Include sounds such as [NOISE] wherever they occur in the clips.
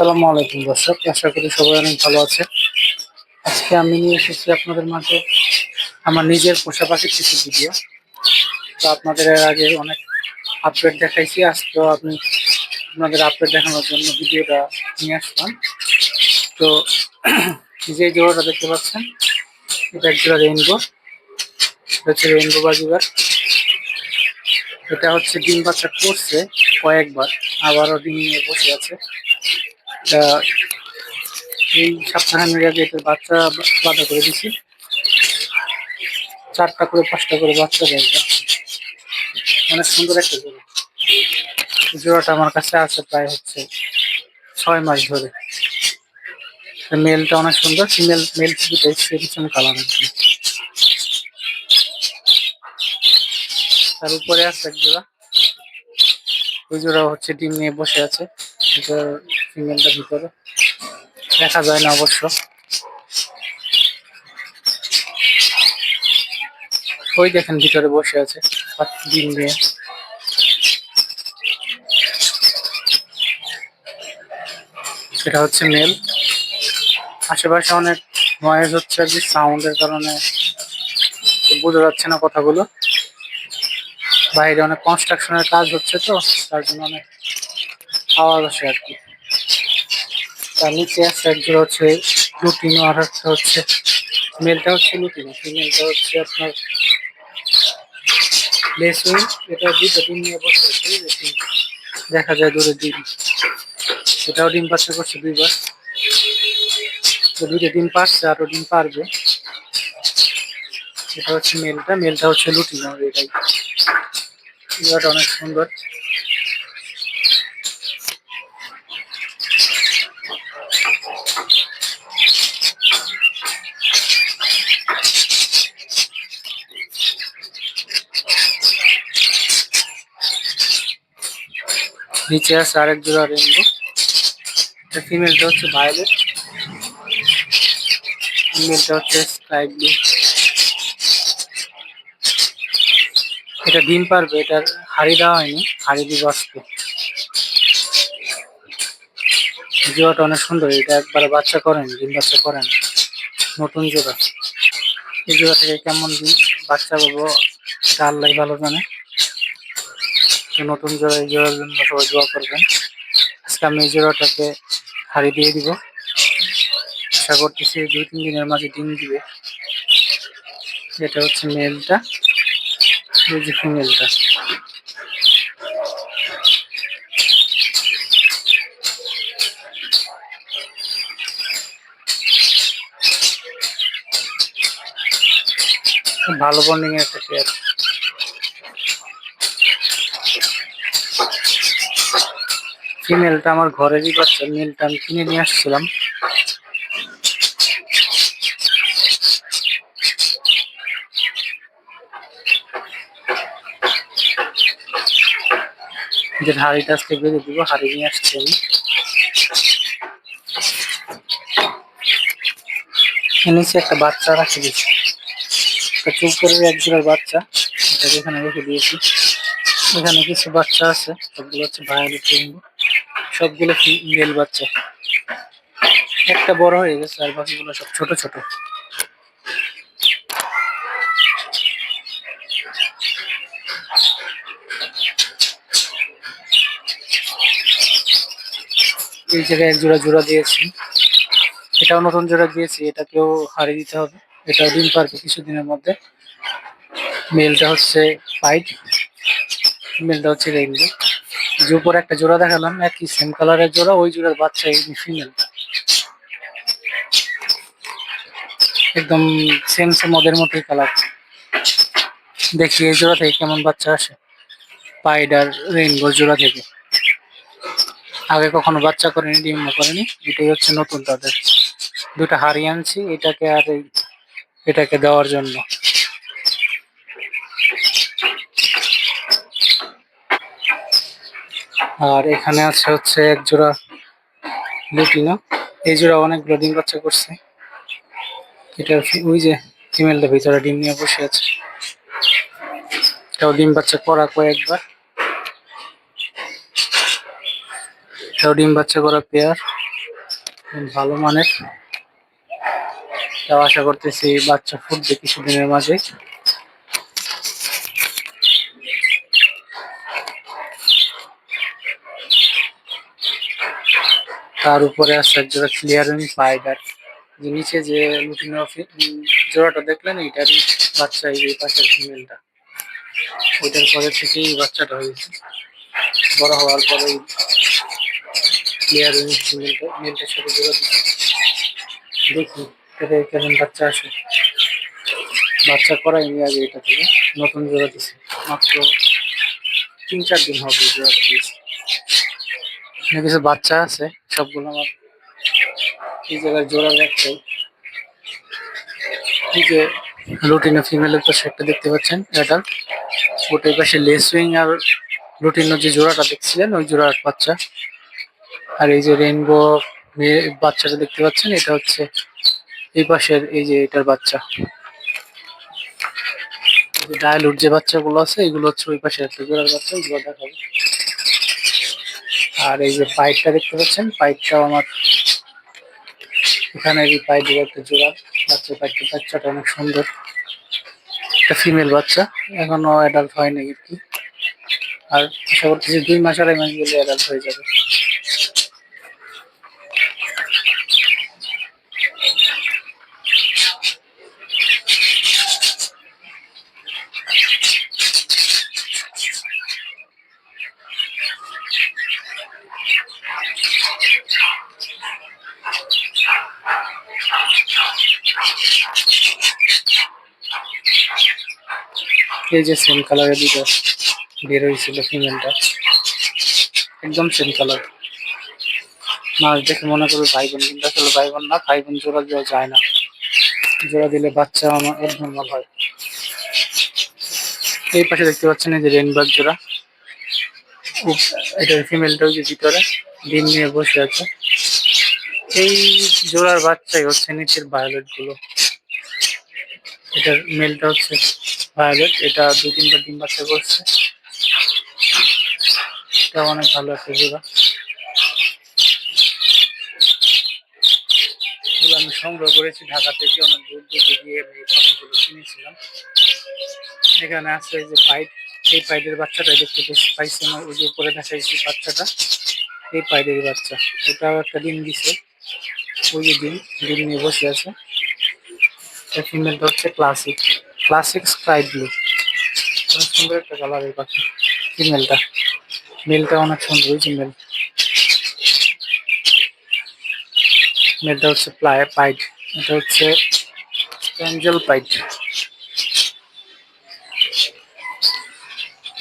আসসালামু আলাইকুম, দর্শক। আশা করি সবাই অনেক ভালো আছে আজকে আমি নিয়ে এসেছি আপনাদের মাঝে আমার নিজের পোষা কিছু ভিডিও তো আপনাদের এর আগে অনেক আপডেট দেখাইছি। আজকেও আমি আপনাদের আপডেট দেখানোর জন্য ভিডিওটা নিয়ে আসলাম। তো [CLEARS THROAT] যে জোড়াটা দেখতে পাচ্ছেন, এটা এক জোড়া রেইনবো এটা হচ্ছে রেইনবো বাজিবার এটা হচ্ছে ডিম বাচ্চা করছে কয়েকবার, আবারও ডিম নিয়ে বসে আছে। এটা এই সপ্তাহের আগে এটার বাচ্চা বাধা করে দিছি, চারটা করে, পাঁচটা করে বাচ্চা দেয়। অনেক সুন্দর একটা জোড়া। জোড়াটা আমার কাছে আছে প্রায় হচ্ছে ছয় মাস ধরে। মেলটা অনেক সুন্দর, ফিমেল, মেল দুটাই সেরকম কালার একদম তার উপরে আছে এক জোড়া। ওই জোড়া হচ্ছে ডিম নিয়ে বসে আছে। এটা ফিমেলটা ভিতরে। দেখা যায় না অবশ্য। ওই দেখেন ভিতরে বসে আছে ডিম নিয়ে সেটা হচ্ছে মেল। আশেপাশে অনেক নয়েজ হচ্ছে আর কি সাউন্ডের কারণে বোঝা যাচ্ছে না কথাগুলো। বাইরে অনেক কনস্ট্রাকশনের কাজ হচ্ছে তো, তার জন্য অনেক আওয়াজ আসে আর কি। তার নিচে আছে একজোড়া হচ্ছে লুটিনো, আর একটা হচ্ছে মেলটা হচ্ছে লুটিনো। ফিমেলটা হচ্ছে আপনার লেসুন এটা দুটো ডিম নিয়ে বসে। দেখা যায় দূরে ডিম। এটাও ডিম পাচ্ছে করছে দুইবার। তো দুইটা ডিম পারছে, আরও ডিম পারবে। এটা হচ্ছে মেলটা মেলটা হচ্ছে লুটিনো এটাই। জায়গাটা অনেক সুন্দর। নিচে আছে আরেক জোড়া রেনবো এটা ফিমেলটা হচ্ছে ভায়োলেট ফিমেলটা হচ্ছে স্কাই ব্লু এটা ডিম পারবে, এটার হাড়ি দেওয়া হয়নি, হাড়ি দিয়ে আজকে জোড়াটা অনেক সুন্দর, এটা একবার বাচ্চা করেন ডিম বাচ্চা করেন নতুন জোড়া। এই জোড়া থেকে কেমন দিন বাচ্চা পাবো আল্লাহ ভালো জানে। নতুন জোড়া এই জোড়ার জন্য সবাই দোয়া করবেন। আজকে আমি এই জোড়াটাকে হাড়ি দিয়ে দিব। আশা করতেছি দুই তিন দিনের মাঝে ডিম দিবে। এটা হচ্ছে মেলটা। যে ফিমেলটা। ভালো বন্ডিং এর একটা ফিমেলটা আমার ঘরেরই বাচ্চা মেলটা আমি কিনে নিয়ে আসছিলাম। যে হাড়িটা আজকে বেঁধে দিব, হাড়ি নিয়ে আসছি আমি। নিচে একটা বাচ্চা রাখে দিয়েছি। চুপ করে এক জোড়ার বাচ্চা, এটাকে এখানে রেখে দিয়েছি। এখানে কিছু বাচ্চা আছে, সবগুলো হচ্ছে ভায়োলেট রেইনবো সবগুলো মেল বাচ্চা। একটা বড় হয়ে গেছে, আর বাকিগুলো সব ছোট ছোট। এই জায়গায় এক জোড়া জোড়া দিয়েছি। এটাও নতুন জোড়া দিয়েছি, এটাকেও হারিয়ে দিতে হবে। এটাও ডিম পারবে কিছুদিনের মধ্যে। মেলটা হচ্ছে হোয়াইট ফিমেলটা হচ্ছে রেইনবো যে উপরে একটা জোড়া দেখালাম, একই সেম কালারের জোড়া, ওই জোড়ার বাচ্চা এই ফিমেল একদম সেম সেম ওদের মতোই কালার দেখি এই জোড়া থেকে কেমন বাচ্চা আসে। পাইডার রেইনবো জোড়া থেকে। আগে কখনো বাচ্চা করেনি, ডিম করেনি। এটাই হচ্ছে নতুন তাদের। দুটা হাড়ি আনছি, এটাকে আর এটাকে দেওয়ার জন্য। আর এখানে আছে হচ্ছে এক জোড়া লুটিনো এই জোড়া অনেকগুলো ডিম বাচ্চা করছে। এটা ওই যে ফিমেলটা ভিতরে ডিম নিয়ে বসে আছে। এটাও ডিম বাচ্চা করা কয়েকবার। এটাও ডিম বাচ্চা করা পেয়ার ভালো মানের। আশা করতেছি বাচ্চা ফুটবে কিছুদিনের মাঝে তার উপরে আছে একজোড়া ক্লিয়ারিং পাইডার যে নিচে যে লুটিনো জোড়াটা দেখলেন এইটারই বাচ্চা এই পাশের ফিমেলটা ওইটার পরে থেকেই বাচ্চাটা হয়েছে। বড় হওয়ার পরে ক্লিয়ারিং ফিমেলটা মেলটার সাথে জোড়া দেখি এটা কেমন বাচ্চা আসে। বাচ্চা করাইনি আগে এটা থেকে, নতুন জোড়া দিছে। মাত্র তিন চার দিন হবে জোড়া দিয়েছে এখানে কিছু বাচ্চা আছে, সবগুলো আমার এই জায়গায় জোড়া রাখছে। এই যে লুটিনো ফিমেলের পাশে একটা দেখতে পাচ্ছেন, এটা। ওটার পাশে লেসুইং আর লুটিনো যে জোড়াটা দেখছিলেন, ওই জোড়ার বাচ্চা। আর এই যে রেইনবো বাচ্চাটা দেখতে পাচ্ছেন, এটা হচ্ছে এই পাশের এই যে এটার বাচ্চা। ডায়ালুট যে বাচ্চাগুলো আছে, এগুলো হচ্ছে ওই পাশে একটা জোড়ার বাচ্চা ওইগুলো দেখাবো। আর এই যে পাইপটা দেখতে পাচ্ছেন পাইপটাও আমার এখানে এই পাইপ একটা জোড়া, বাচ্চা পাইপটা, বাচ্চাটা অনেক সুন্দর। একটা ফিমেল বাচ্চা, এখনও অ্যাডাল্ট হয়নি আর আর আশা করতেছি দুই মাস আড়াই মাস গেলে অ্যাডাল্ট হয়ে যাবে। এই যে সেম কালারের দুটো বের হয়েছিল ফিমেলটা একদম সেম কালার মাছ দেখে মনে করবে ভাই বোন কিন্তু আসলে ভাই বোন না ভাই বোন জোড়া দেওয়া যায় না। জোড়া দিলে বাচ্চা আমার নর্মাল হয়। এই পাশে দেখতে পাচ্ছেন এই যে রেনবাগ জোড়া। এটার ফিমেলটা ওই যে ভিতরে, ডিম নিয়ে বসে আছে। এই জোড়ার বাচ্চাই হচ্ছে নিচের ভায়োলেটগুলো। এটার মেলটা হচ্ছে ভায়োলেট এটা দু তিনবার ডিম বাচ্চা করছে। এটা অনেক ভালো একটা জোড়া। আমি সংগ্রহ করেছি ঢাকা থেকে, অনেক দূর দূরে গিয়ে আমি এই পাখিগুলো কিনেছিলাম। এখানে আছে যে পাইপ এই পাইপের বাচ্চাটা দেখতে পাইছি না ওই যে উপরে দেখাইছি বাচ্চাটা, এই পাইপের বাচ্চা। ওটাও একটা ডিম দিছে, ওই যে ডিম ডিম নিয়ে বসে আছে। ফিমেলটা হচ্ছে ক্লাসিক ক্লাসিক স্কাই ব্লু সুন্দর একটা কালার এই পাখি ফিমেলটা মেলটা অনেক সুন্দর ওই মেল মেলটা হচ্ছে প্লাই পাইট এটা হচ্ছে অ্যাঞ্জেল পাইট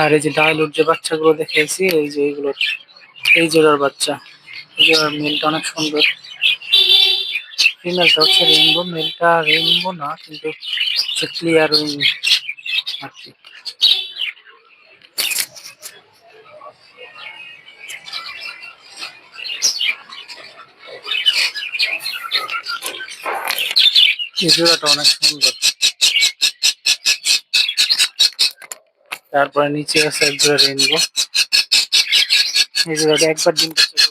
আর এই যে ডায়লুট যে বাচ্চাগুলো দেখেছি এই যে এইগুলো, এই জোড়ার বাচ্চা। এই জোড়ার মেলটা অনেক সুন্দর। ফিমেলটা হচ্ছে রেইনবো মেলটা রেইনবো না কিন্তু হচ্ছে ক্লিয়ার উইং আর কি এই জোড়াটা অনেক সুন্দর তারপরে নিচে আছে এক জোড়া রেইনবো এই জোড়াটা একবার ডিম করতে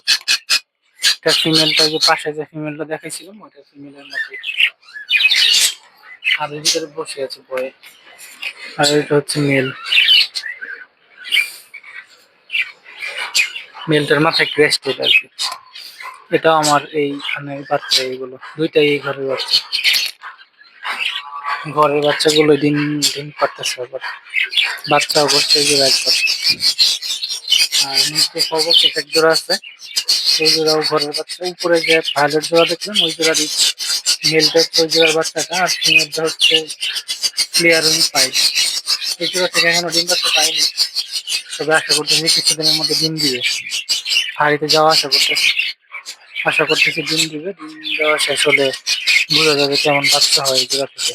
এটা ফিমেলটা যে পাশে যে ফিমেলটা দেখাইছিলাম ওটা ফিমেলের মতো আর এর ভিতরে বসে আছে বয়ে আর এটা হচ্ছে মেল মেলটার মাথায় ক্রেস্টেড আর কি। এটাও আমার এইখানে বাচ্চা এইগুলো দুইটাই এই ঘরের বাচ্চা। ঘরের বাচ্চাগুলো দিন ডিম পারতেছে আবার। বাচ্চা অবশ্যই একবার। আর নিচে সর্বোচ্চ এক জোড়া আছে। ঘরের বাচ্চা, উপরে যে ভাইলেট জোড়া দেখলাম ওই জোড়ারই মেলটা ওই জোড়ার বাচ্চাটা আর হচ্ছে ক্লিয়ার উইং পাইপ এই জোড়া থেকে এখনও ডিম বাচ্চা পাইনি। তবে আশা করতেছি কিছুদিনের মধ্যে ডিম দিবে। হাড়িতে যাওয়া আশা করতেছি আশা করতেছি ডিম দিবে, ডিম দেওয়া শেষ হলে বোঝা যাবে কেমন বাচ্চা হয় জোড়া থেকে।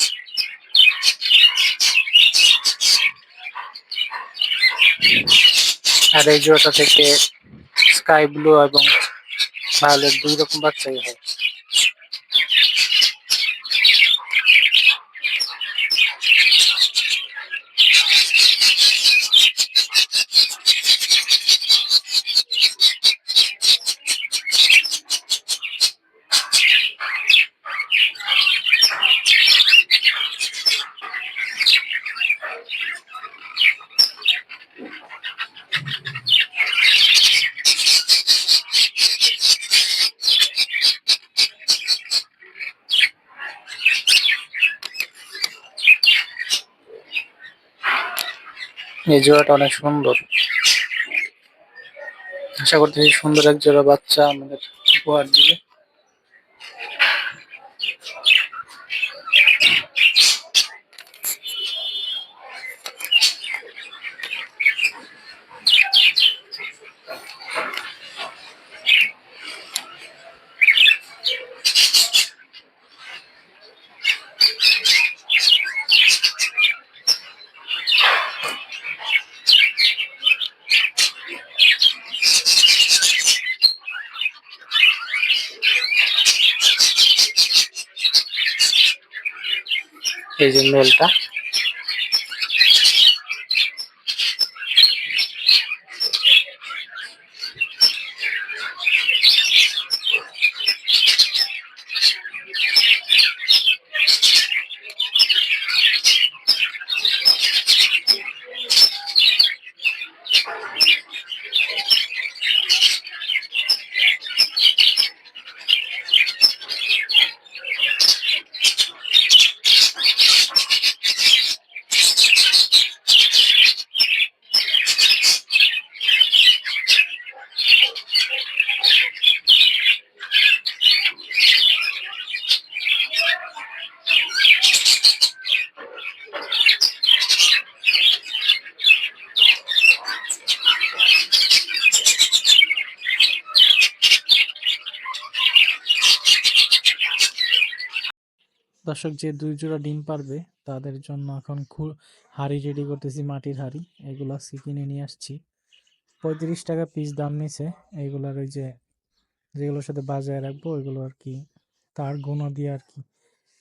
আর এই জোড়াটা থেকে স্কাই ব্লু এবং ভায়োলেট দুই রকম বাচ্চাই হয়। এই জোড়াটা অনেক সুন্দর। আশা করতেছি সুন্দর এক জোড়া বাচ্চা আমাদের উপহার দিবে। এই যে মেলটা দর্শক যে দুই জোড়া ডিম পারবে, তাদের জন্য এখন হাঁড়ি রেডি করতেছি, মাটির হাঁড়ি। এগুলো কিনে নিয়ে আসছি। পঁয়ত্রিশ টাকা পিস দাম নিছে। এইগুলার ওই যে যেগুলোর সাথে বাজায় রাখব, ওইগুলো আর কি তার গুঁড়ো দিয়ে আর কি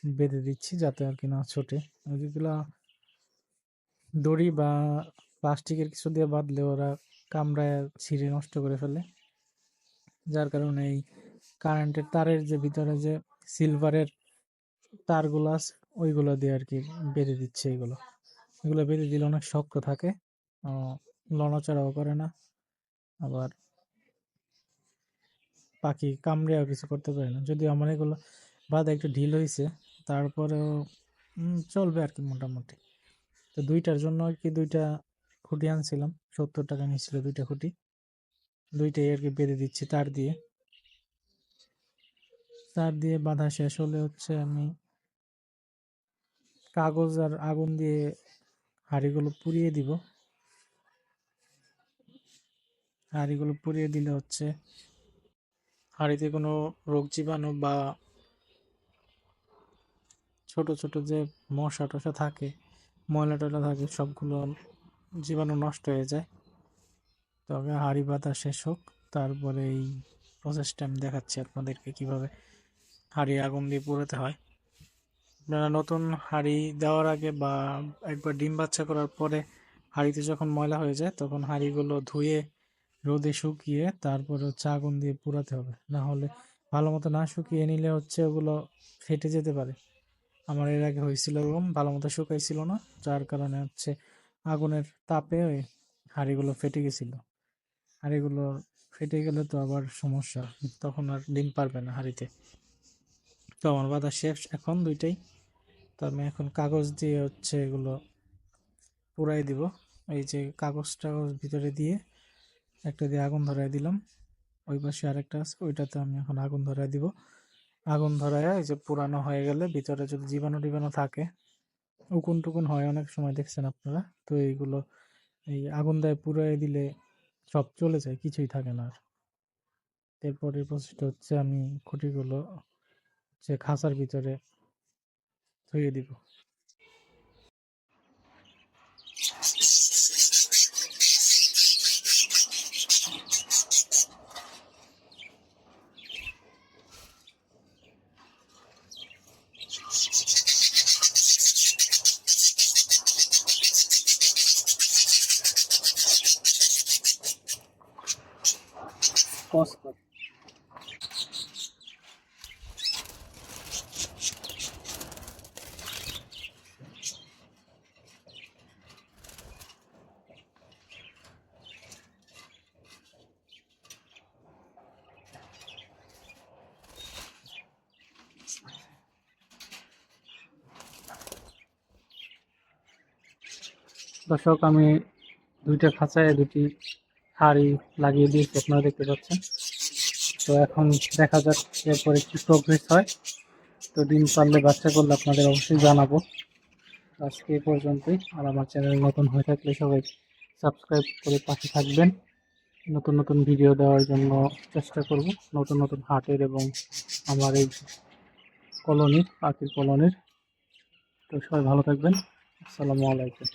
বেঁধে দিচ্ছি যাতে আর কি না ছোটে। ওইগুলা দড়ি বা প্লাস্টিকের কিছু দিয়ে বাঁধলে ওরা কামড়ায় ছিঁড়ে নষ্ট করে ফেলে। যার কারণে এই কারেন্টের তারের যে ভিতরে যে সিলভারের তারগুলো আছে ওইগুলো দিয়ে আর কি বেঁধে দিচ্ছে এগুলো। এগুলো বেঁধে দিলে অনেক শক্ত থাকে আহ, নড়াচড়াও করে না আবার পাখি কামড়েও কিছু করতে পারে না। যদিও আমার এগুলো বাদে একটু ঢিল হয়েছে তারপরেও চলবে আর কি মোটামুটি। তো দুইটার জন্য আর কি দুইটা খুঁটি আনছিলাম সত্তর টাকা নিয়েছিল দুইটা খুঁটি। দুইটাই আর কি বেঁধে দিচ্ছি তার দিয়ে। তার দিয়ে বাঁধা শেষ হলে হচ্ছে আমি কাগজ আর আগুন দিয়ে হাঁড়িগুলো পুড়িয়ে দিব। হাঁড়িগুলো পুড়িয়ে দিলে হচ্ছে হাঁড়িতে কোনো রোগ জীবাণু বা ছোট ছোট যে মশা টশা থাকে, ময়লা টয়লা থাকে, সবগুলো জীবাণু নষ্ট হয়ে যায়। তবে হাঁড়ি বাঁধা শেষ হোক। তারপরে এই প্রসেসটা আমি দেখাচ্ছি আপনাদেরকে কীভাবে হাঁড়ি আগুন দিয়ে পোড়াতে হয়। আপনারা নতুন হাঁড়ি দেওয়ার আগে বা একবার ডিম বাচ্চা করার পরে হাঁড়িতে যখন ময়লা হয়ে যায়, তখন হাঁড়িগুলো ধুয়ে, রোদে শুকিয়ে তারপরে হচ্ছে আগুন দিয়ে পোড়াতে হবে। না হলে ভালো মতো না শুকিয়ে নিলে হচ্ছে ওগুলো ফেটে যেতে পারে। আমার এর আগে হয়েছিল এরকম, ভালো মতো শুকাইছিল না, যার কারণে হচ্ছে আগুনের তাপে ওই হাঁড়িগুলো ফেটে গেছিল। হাঁড়িগুলো ফেটে গেলে তো আবার সমস্যা, তখন আর ডিম পারবে না হাঁড়িতে। তো আমার বাধা শেষ এখন দুইটাই। তো আমি এখন কাগজ দিয়ে হচ্ছে এগুলো পুরাই দিব। এই যে কাগজ টাগজ ভিতরে দিয়ে একটা দিয়ে আগুন ধরাই দিলাম। ওই পাশে আরেকটা আছে, ওইটাতে আমি এখন আগুন ধরাই দিব। আগুন ধরায় এই যে পুরানো হয়ে গেলে ভিতরে যদি জীবাণু টিবাণু থাকে, উকুন টুকুন হয় অনেক সময় দেখছেন আপনারা, তো এইগুলো এই আগুন দেয় পুরাই দিলে সব চলে যায়, কিছুই থাকে না আর। এরপরে প্রসেসটা হচ্ছে আমি খুঁটিগুলো হচ্ছে খাঁচার ভিতরে ধুয়ে দিব। দর্শক, আমি দুইটা খাঁচায় দুটি হাড়ি লাগিয়ে দিয়েছি, আপনারা দেখতে পাচ্ছেন। তো এখন দেখা যাক এরপরে কি প্রোগ্রেস হয়। তো ডিম পারলে বাচ্চা করলে আপনাদের অবশ্যই জানাব। আজকে এই পর্যন্তই। আর আমার চ্যানেল নতুন হয়ে থাকলে সবাই সাবস্ক্রাইব করে পাশে থাকবেন। নতুন নতুন ভিডিও দেওয়ার জন্য চেষ্টা করব। নতুন নতুন হাটের এবং আমার এই কলোনির, পাখির কলোনির। তো সবাই ভালো থাকবেন। আসসালামু আলাইকুম।